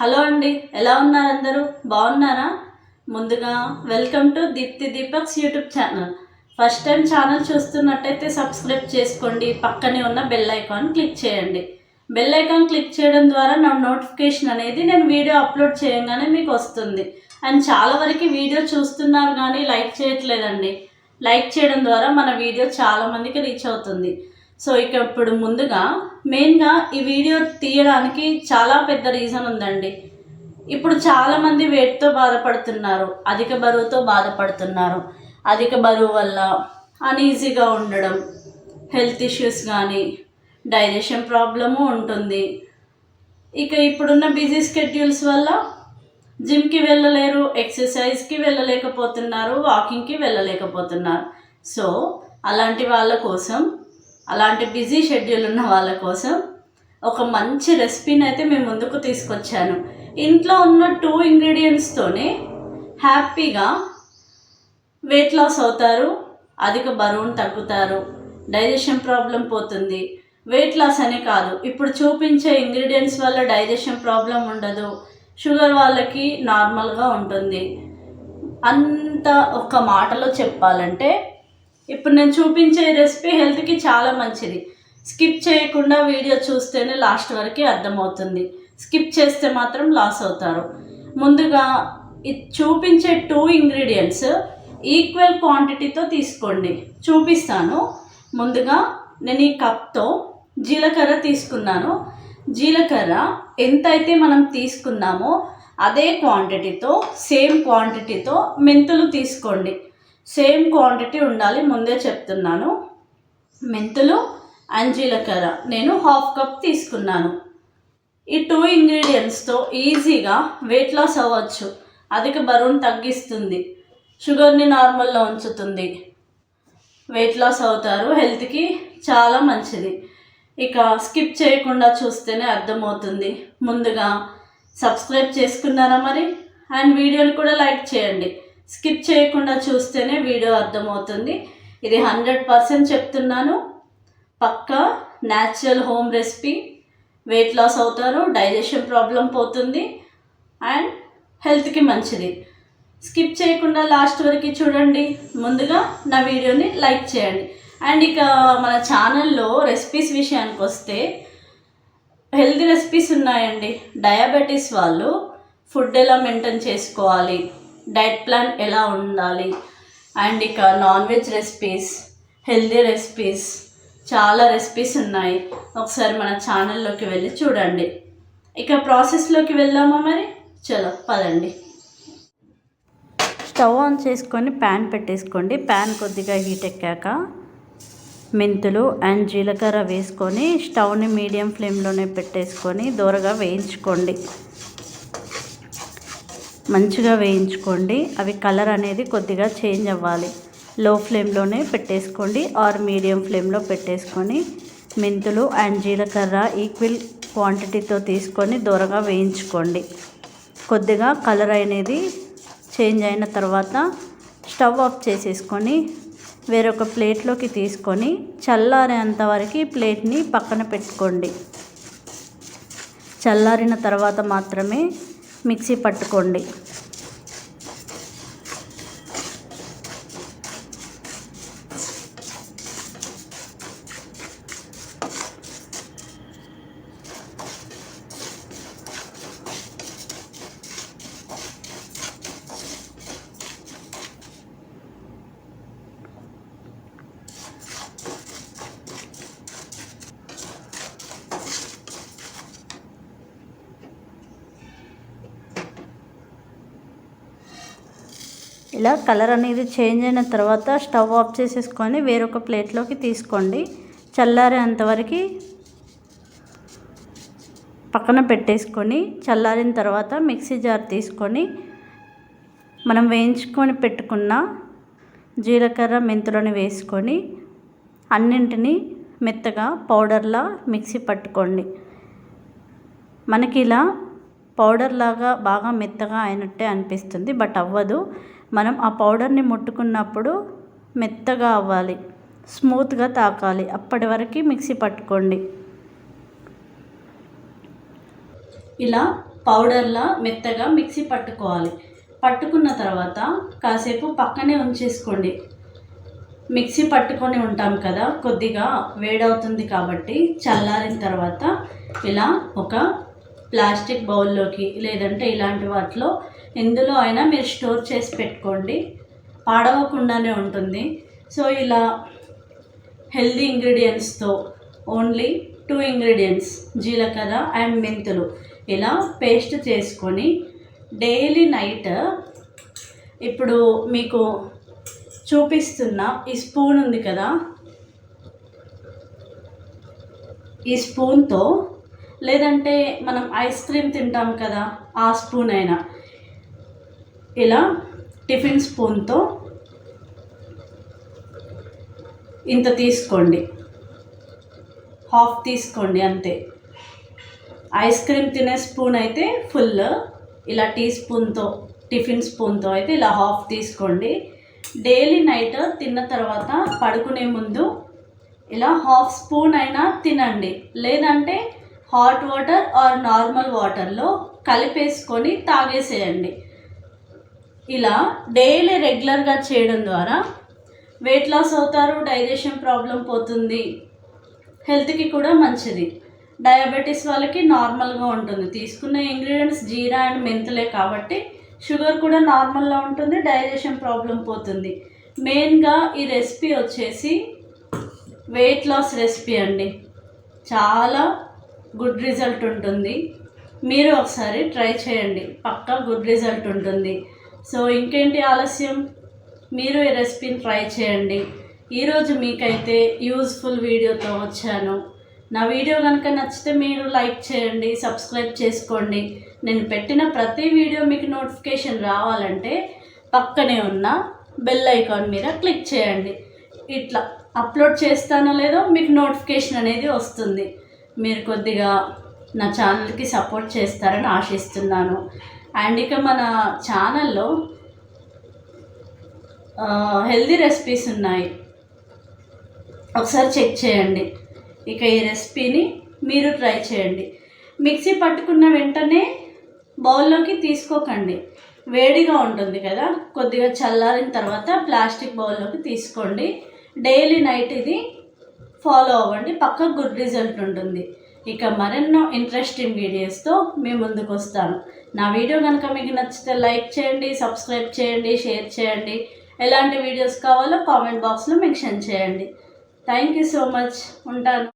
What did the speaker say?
Hello అండి ఎలా ఉన్నారు అందరూ? బాగున్నారా? ముందుగా welcome to Deepti Deepak's YouTube channel. First time channel చూస్తున్నట్టయితే సబ్స్క్రైబ్ చేసుకోండి పక్కనే ఉన్న బెల్ ఐకాన్ క్లిక్ చేయండి. బెల్ ఐకాన్ క్లిక్ చేయడం ద్వారా నా నోటిఫికేషన్ అనేది నేను వీడియో అప్లోడ్ చేయగానే మీకు వస్తుంది. అండ్ చాలా వరకు వీడియో చూస్తున్నారు కానీ లైక్ చేయట్లేదండి. లైక్ చేయడం ద్వారా మన వీడియో చాలామందికి రీచ్ అవుతుంది. సో ఇక ఇప్పుడు ముందుగా మెయిన్గా ఈ వీడియో తీయడానికి చాలా పెద్ద రీజన్ ఉందండి. ఇప్పుడు చాలామంది వెయిట్తో బాధపడుతున్నారు అధిక బరువుతో బాధపడుతున్నారు. అధిక బరువు వల్ల అన్ఈజీగా ఉండడం హెల్త్ ఇష్యూస్ కానీ డైజెషన్ ప్రాబ్లము ఉంటుంది. ఇక ఇప్పుడున్న బిజీ స్కెడ్యూల్స్ వల్ల జిమ్కి వెళ్ళలేరు ఎక్సర్సైజ్కి వెళ్ళలేకపోతున్నారు వాకింగ్కి వెళ్ళలేకపోతున్నారు. సో అలాంటి వాళ్ళ కోసం అలాంటి బిజీ షెడ్యూల్ ఉన్న వాళ్ళ కోసం ఒక మంచి రెసిపీని అయితే మేము ముందుకు తీసుకొచ్చాను. ఇంట్లో ఉన్న టూ ఇంగ్రీడియంట్స్తోనే హ్యాపీగా వెయిట్ లాస్ అవుతారు అధిక బరువును తగ్గుతారు డైజెషన్ ప్రాబ్లం పోతుంది. వెయిట్ లాస్ అనే కాదు ఇప్పుడు చూపించే ఇంగ్రీడియంట్స్ వల్ల డైజెషన్ ప్రాబ్లం ఉండదు షుగర్ వాళ్ళకి నార్మల్గా ఉంటుంది. అంత ఒక మాటలో చెప్పాలంటే ఇప్పుడు నేను చూపించే రెసిపీ హెల్త్కి చాలా మంచిది. స్కిప్ చేయకుండా వీడియో చూస్తేనే లాస్ట్ వరకు అర్థమవుతుంది. స్కిప్ చేస్తే మాత్రం లాస్ అవుతారు. ముందుగా ఇది చూపించే టూ ఇంగ్రీడియంట్స్ ఈక్వల్ క్వాంటిటీతో తీసుకోండి. చూపిస్తాను. ముందుగా నేను ఈ కప్తో జీలకర్ర తీసుకున్నాను. జీలకర్ర ఎంతైతే మనం తీసుకున్నామో అదే క్వాంటిటీతో సేమ్ క్వాంటిటీతో మెంతులు తీసుకోండి. సేమ్ క్వాంటిటీ ఉండాలి ముందే చెప్తున్నాను. మెంతులు అండ్ జీలకర్ర నేను హాఫ్ కప్ తీసుకున్నాను. ఈ టూ ఇంగ్రీడియంట్స్తో ఈజీగా వెయిట్ లాస్ అవ్వచ్చు. అధిక బరువును తగ్గిస్తుంది. షుగర్ని నార్మల్లో ఉంచుతుంది. వెయిట్ లాస్ అవుతారు. హెల్త్కి చాలా మంచిది. ఇక స్కిప్ చేయకుండా చూస్తేనే అర్థమవుతుంది. ముందుగా సబ్స్క్రైబ్ చేసుకున్నారా మరి? అండ్ వీడియోని కూడా లైక్ చేయండి. స్కిప్ చేయకుండా చూస్తేనే వీడియో అర్థమవుతుంది. ఇది హండ్రెడ్ పర్సెంట్ చెప్తున్నాను. పక్కా natural home recipe. Weight loss అవుతారు డైజెషన్ ప్రాబ్లం పోతుంది అండ్ హెల్త్కి మంచిది. స్కిప్ చేయకుండా లాస్ట్ వరకు చూడండి. ముందుగా నా వీడియోని లైక్ చేయండి. అండ్ ఇక మన ఛానల్లో రెసిపీస్ విషయానికి వస్తే హెల్తీ రెసిపీస్ ఉన్నాయండి. డయాబెటీస్ వాళ్ళు ఫుడ్ ఎలా మెయింటైన్ చేసుకోవాలి? డైట్ ప్లాన్ ఎలా ఉండాలి? అండ్ ఇక non veg recipes healthy recipes చాలా రెసిపీస్ ఉన్నాయి. ఒకసారి మన ఛానల్లోకి వెళ్ళి చూడండి. ఇక ప్రాసెస్లోకి వెళ్దామా మరి? చలో పదండి. స్టవ్ ఆన్ చేసుకొని ప్యాన్ పెట్టేసుకోండి. ప్యాన్ కొద్దిగా హీట్ ఎక్కాక మెంతులు అండ్ జీలకర్ర వేసుకొని స్టవ్ని మీడియం ఫ్లేమ్లోనే పెట్టేసుకొని దూరగా వేయించుకోండి. మంచిగా వేయించుకోండి. అవి కలర్ అనేది కొద్దిగా చేంజ్ అవ్వాలి. లో ఫ్లేమ్లోనే పెట్టేసుకోండి. ఆర్ మీడియం ఫ్లేమ్లో పెట్టేసుకొని మెంతులు అండ్ జీలకర్ర ఈక్వల్ క్వాంటిటీతో తీసుకొని దూరంగా వేయించుకోండి. కొద్దిగా కలర్ అనేది చేంజ్ అయిన తర్వాత స్టవ్ ఆఫ్ చేసేసుకొని వేరొక ప్లేట్లోకి తీసుకొని చల్లారేంత వరకు ప్లేట్ని పక్కన పెట్టుకోండి. చల్లారిన తర్వాత మాత్రమే మిక్సీ పట్టుకోండి. ఇలా కలర్ అనేది చేంజ్ అయిన తర్వాత స్టవ్ ఆఫ్ చేసేసుకొని వేరొక ప్లేట్లోకి తీసుకోండి. చల్లారేంతవరకు పక్కన పెట్టేసుకొని చల్లారిన తర్వాత మిక్సీ జార్ తీసుకొని మనం వేయించుకొని పెట్టుకున్న జీలకర్ర మెంతులను వేసుకొని అన్నింటినీ మెత్తగా పౌడర్లా మిక్సీ పట్టుకోండి. మనకి ఇలా పౌడర్ లాగా బాగా మెత్తగా అయినట్టే అనిపిస్తుంది బట్ అవ్వదు. మనం ఆ పౌడర్ని ముట్టుకున్నప్పుడు మెత్తగా అవ్వాలి. స్మూత్గా తాకాలి. అప్పటి వరకు మిక్సీ పట్టుకోండి. ఇలా పౌడర్లా మెత్తగా మిక్సీ పట్టుకోవాలి. పట్టుకున్న తర్వాత కాసేపు పక్కనే ఉంచేసుకోండి. మిక్సీ పట్టుకొని ఉంటాం కదా కొద్దిగా వేడవుతుంది కాబట్టి చల్లారిన తర్వాత ఇలా ఒక ప్లాస్టిక్ బౌల్లోకి లేదంటే ఇలాంటి వాటిలో ఎందులో అయినా మీరు స్టోర్ చేసి పెట్టుకోండి. పాడవకుండానే ఉంటుంది. సో ఇలా హెల్దీ ఇంగ్రీడియంట్స్తో ఓన్లీ టూ ఇంగ్రీడియంట్స్ జీలకర్ర అండ్ మెంతులు ఇలా పేస్ట్ చేసుకొని డైలీ నైట్ ఇప్పుడు మీకు చూపిస్తున్న ఈ స్పూన్ ఉంది కదా ఈ స్పూన్తో లేదంటే మనం ఐస్ క్రీమ్ తింటాం కదా ఆ స్పూన్ అయినా ఇలా టిఫిన్ స్పూన్తో ఇంత తీసుకోండి. హాఫ్ తీసుకోండి అంతే. ఐస్ క్రీమ్ తినే స్పూన్ అయితే ఫుల్. ఇలా టీ స్పూన్తో టిఫిన్ స్పూన్తో అయితే ఇలా హాఫ్ తీసుకోండి. డైలీ నైట్ తిన్న తర్వాత పడుకునే ముందు ఇలా హాఫ్ స్పూన్ అయినా తినండి. లేదంటే హాట్ వాటర్ ఆర్ నార్మల్ వాటర్లో కలిపేసుకొని తాగేసేయండి. ఇలా డైలీ రెగ్యులర్గా చేయడం ద్వారా వెయిట్ లాస్ అవుతారు డైజెషన్ ప్రాబ్లం పోతుంది. హెల్త్కి కూడా మంచిది. డయాబెటీస్ వాళ్ళకి నార్మల్గా ఉంటుంది. తీసుకున్న ఇంగ్రీడియంట్స్ జీరా అండ్ మెంతులే కాబట్టి షుగర్ కూడా నార్మల్గా ఉంటుంది డైజెషన్ ప్రాబ్లం పోతుంది. మెయిన్గా ఈ రెసిపీ వచ్చేసి వెయిట్ లాస్ రెసిపీ అండి. చాలా గుడ్ రిజల్ట్ ఉంటుంది. మీరు ఒకసారి ట్రై చేయండి. పక్కా గుడ్ రిజల్ట్ ఉంటుంది. సో ఇంకేంటి ఆలస్యం? మీరు ఈ రెసిపీని ట్రై చేయండి. ఈరోజు మీకైతే యూజ్ఫుల్ వీడియోతో వచ్చాను. నా వీడియో కనుక నచ్చితే మీరు లైక్ చేయండి సబ్స్క్రైబ్ చేసుకోండి. నేను పెట్టిన ప్రతి వీడియో మీకు నోటిఫికేషన్ రావాలంటే పక్కనే ఉన్న బెల్ ఐకాన్ మీద క్లిక్ చేయండి. ఇట్లా అప్లోడ్ చేస్తానో లేదో మీకు నోటిఫికేషన్ అనేది వస్తుంది. మీరు కొద్దిగా నా ఛానల్కి సపోర్ట్ చేస్తారని ఆశిస్తున్నాను. అండ్ ఇక మన ఛానల్లో హెల్దీ రెసిపీస్ ఉన్నాయి. ఒకసారి చెక్ చేయండి. ఇక ఈ రెసిపీని మీరు ట్రై చేయండి. మిక్సీ పట్టుకున్న వెంటనే బౌల్లోకి తీసుకోకండి. వేడిగా ఉంటుంది కదా కొద్దిగా చల్లారిన తర్వాత ప్లాస్టిక్ బౌల్లోకి తీసుకోండి. డైలీ నైట్ ఇది ఫాలో అవ్వండి. పక్క గుడ్ రిజల్ట్ ఉంటుంది. ఇక మరెన్నో ఇంట్రెస్టింగ్ వీడియోస్తో మీ ముందుకు వస్తాను. నా వీడియో కనుక మీకు నచ్చితే లైక్ చేయండి సబ్స్క్రైబ్ చేయండి షేర్ చేయండి. ఎలాంటి వీడియోస్ కావాలో కామెంట్ బాక్స్లో మెన్షన్ చేయండి. థ్యాంక్ యూ సో మచ్ ఉంటాను.